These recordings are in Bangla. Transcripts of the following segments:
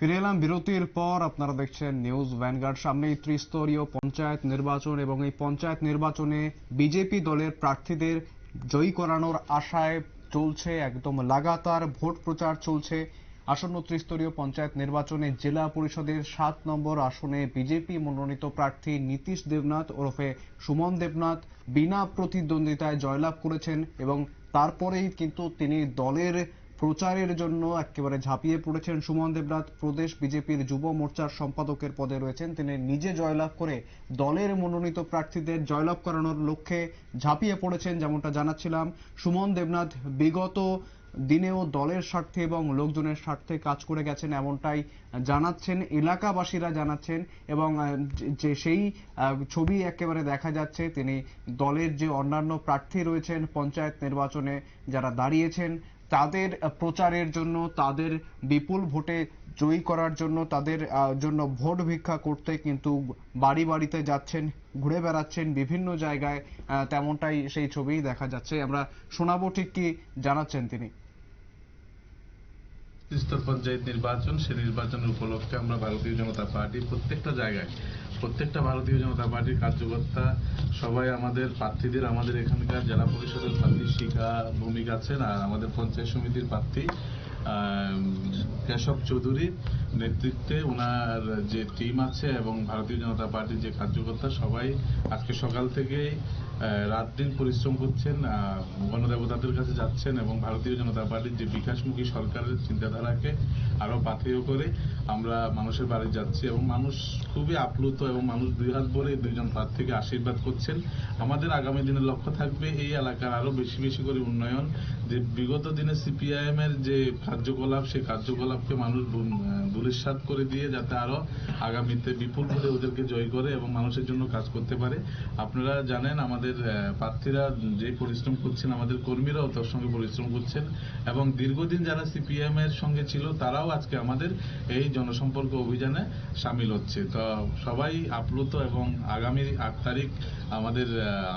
ফিরে এলাম বিরতির পর আপনারা দেখছেন নিউজ ভ্যানগার্ড। সামনেই ত্রিস্তরীয় পঞ্চায়েত নির্বাচন এবং এই পঞ্চায়েত নির্বাচনে বিজেপি দলের প্রার্থীদের জয়ী করানোর আশায় চলছে একদম লাগাতার ভোট প্রচার চলছে। আসন্ন ত্রিস্তরীয় পঞ্চায়েত নির্বাচনে জেলা পরিষদের সাত নম্বর আসনে বিজেপি মনোনীত প্রার্থী নীতিশ দেবনাথ ওরফে সুমন দেবনাথ বিনা প্রতিদ্বন্দ্বিতায় জয়লাভ করেছেন এবং তারপরেই কিন্তু তিনি দলের প্রচারের জন্য একেবারে ঝাঁপিয়ে পড়েছেন সুমন দেবনাথ। প্রদেশ বিজেপির যুব মোর্চার সম্পাদকের পদে রয়েছেন তিনি। নিজে জয়লাভ করে দলের মনোনীত প্রার্থীদের জয়লাভ করানোর লক্ষ্যে ঝাঁপিয়ে পড়েছেন যেমনটা জানাচ্ছিলাম। সুমন দেবনাথ বিগত দিনেও দলের স্বার্থে এবং লোকজনের স্বার্থে কাজ করে গেছেন এমনটাই জানাচ্ছেন। এলাকাবাসীরা জানাচ্ছেন এবং যে- সেই ছবি একেবারে দেখা যাচ্ছে, তিনি দলের যে অন্যান্য প্রার্থী রয়েছেন পঞ্চায়েত নির্বাচনে যারা দাঁড়িয়েছেন তাদের প্রচারের জন্য, তাদের বিপুল ভোটে জয়ী করার জন্য, তাদের জন্য ভোট ভিক্ষা করতে কিন্তু বাড়ি বাড়িতে যাচ্ছেন, ঘুরে বেড়াচ্ছেন বিভিন্ন জায়গায় তেমনটাই সেই ছবি দেখা যাচ্ছে। আমরা শোনাবো ঠিক কি জানাচ্ছেন তিনি। স্তর পঞ্চায়েত নির্বাচন, সে নির্বাচনের উপলক্ষে আমরা ভারতীয় জনতা পার্টি প্রত্যেকটা জায়গায়, প্রত্যেকটা ভারতীয় জনতা পার্টির কার্যকর্তা সবাই আমাদের, প্রার্থীদের, আমাদের এখানকার জেলা পরিষদের শিখা ভূমিকা আছেন আর আমাদের পঞ্চায়েত সমিতির প্রার্থী কেশব চৌধুরীর নেতৃত্বে ওনার যে টিম আছে এবং ভারতীয় জনতা পার্টির যে কার্যকর্তা, সবাই আজকে সকাল থেকে রাত দিন পরিশ্রম করছেন গণদেবতাদের কাছে যাচ্ছেন এবং ভারতীয় জনতা পার্টির যে বিকাশমুখী সরকারের চিন্তাধারাকে আরও পাথেয় করে আমরা মানুষের বাড়ি যাচ্ছি এবং মানুষ খুবই আপ্লুত এবং মানুষ দুই হাত ভরে দুইজন প্রার্থীকে আশীর্বাদ করছেন। আমাদের আগামী দিনের লক্ষ্য থাকবে এই এলাকার আরও বেশি বেশি করে উন্নয়ন। যে বিগত দিনে সিপিআইএম এর যে কার্যকলাপ, সেই কার্যকলাপকে মানুষ দুলিশ্বাত করে দিয়ে যাতে আরও আগামীতে বিপুল ভোটে ওদেরকে জয় করে এবং মানুষের জন্য কাজ করতে পারে। আপনারা জানেন আমাদের প্রার্থীরা যে পরিশ্রম করছেন, আমাদের কর্মীরাও তার সঙ্গে পরিশ্রম করছেন এবং দীর্ঘদিন যারা সিপিএম এর সঙ্গে ছিল, তারাও আজকে আমাদের এই জনসম্পর্ক অভিযানে সামিল হচ্ছে। তো সবাই আপ্লুত এবং আগামী আট তারিখ আমাদের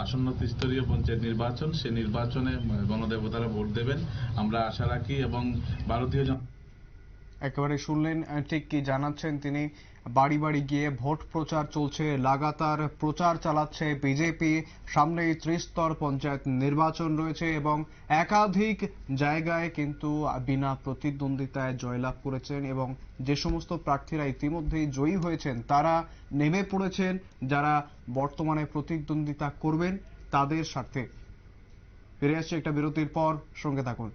আসন্ন ত্রিস্তরীয় পঞ্চায়েত নির্বাচন, সে নির্বাচনে গণদেবতারা ভোট দেবেন। আমরা আশা রাখি এবং ভারতীয় জন একেবারে শুনলেন ঠিক কি জানাচ্ছেন তিনি। বাড়ি বাড়ি গিয়ে ভোট প্রচার চলছে, লাগাতার প্রচার চালাচ্ছে বিজেপি। সামনেই ত্রিস্তর পঞ্চায়েত নির্বাচন রয়েছে এবং একাধিক জায়গায় কিন্তু বিনা প্রতিদ্বন্দ্বিতায় জয়লাভ করেছেন এবং যে সমস্ত প্রার্থীরা ইতিমধ্যেই জয়ী হয়েছেন, তারা নেমে পড়েছেন। যারা বর্তমানে প্রতিদ্বন্দ্বিতা করবেন, তাদের স্বার্থে। ফিরে আসছে একটা বিরতির পর, সঙ্গে থাকুন।